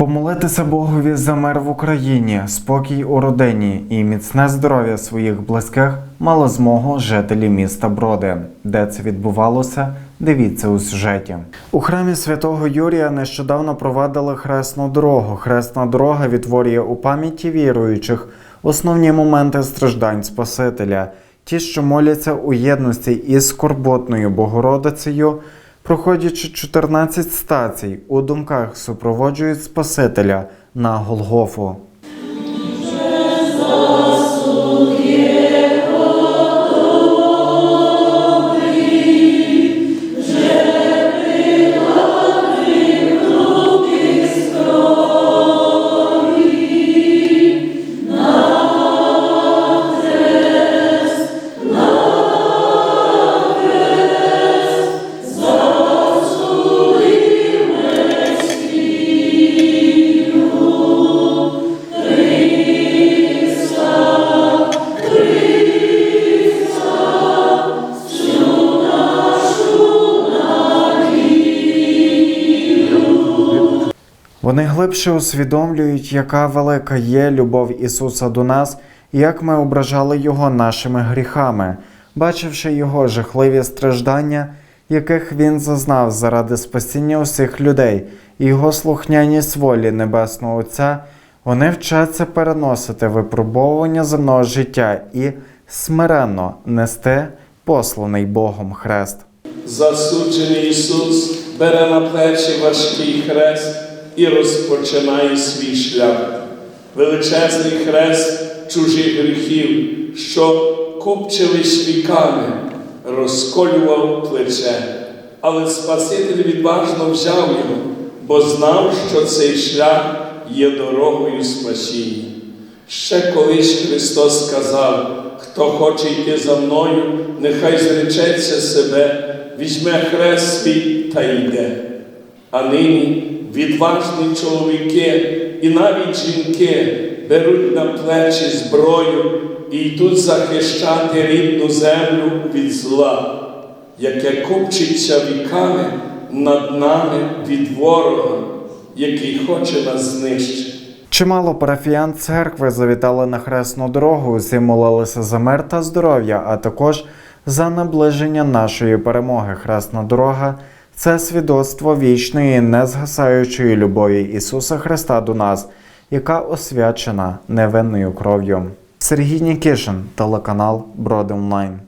Помолитися Богові за мир в Україні, спокій у родині і міцне здоров'я своїх близьких мали змогу жителі міста Броди. Де це відбувалося? Дивіться у сюжеті. У храмі святого Юрія нещодавно провадили хресну дорогу. Хресна дорога відтворює у пам'яті віруючих основні моменти страждань Спасителя. Ті, що моляться у єдності із скорботною Богородицею, проходячи 14 стацій, у думках супроводжують Спасителя на Голгофу. Вони глибше усвідомлюють, яка велика є любов Ісуса до нас, і як ми ображали Його нашими гріхами, бачивши Його жахливі страждання, яких Він зазнав заради спасіння усіх людей, і Його слухняність волі Небесного Отця, вони вчаться переносити випробовування земного життя і смиренно нести посланий Богом хрест. Засуджений Ісус бере на плечі важкий хрест і розпочинає свій шлях. Величезний хрест чужих гріхів, що купчились віками, розколював плече. Але Спаситель відважно взяв його, бо знав, що цей шлях є дорогою спасіння. Ще колись Христос сказав, хто хоче йти за мною, нехай зречеться себе, візьме хрест свій та йде. А нині відважні чоловіки і навіть жінки беруть на плечі зброю і йдуть захищати рідну землю від зла, яке купчиться віками над нами від ворога, який хоче нас знищити. Чимало парафіян церкви завітали на хресну дорогу, усі молилися за мир та здоров'я, а також за наближення нашої перемоги. Хресна дорога це свідоцтво вічної, незгасаючої любові Ісуса Христа до нас, яка освячена невинною кров'ю. Сергій Нікішин, телеканал Броди Онлайн.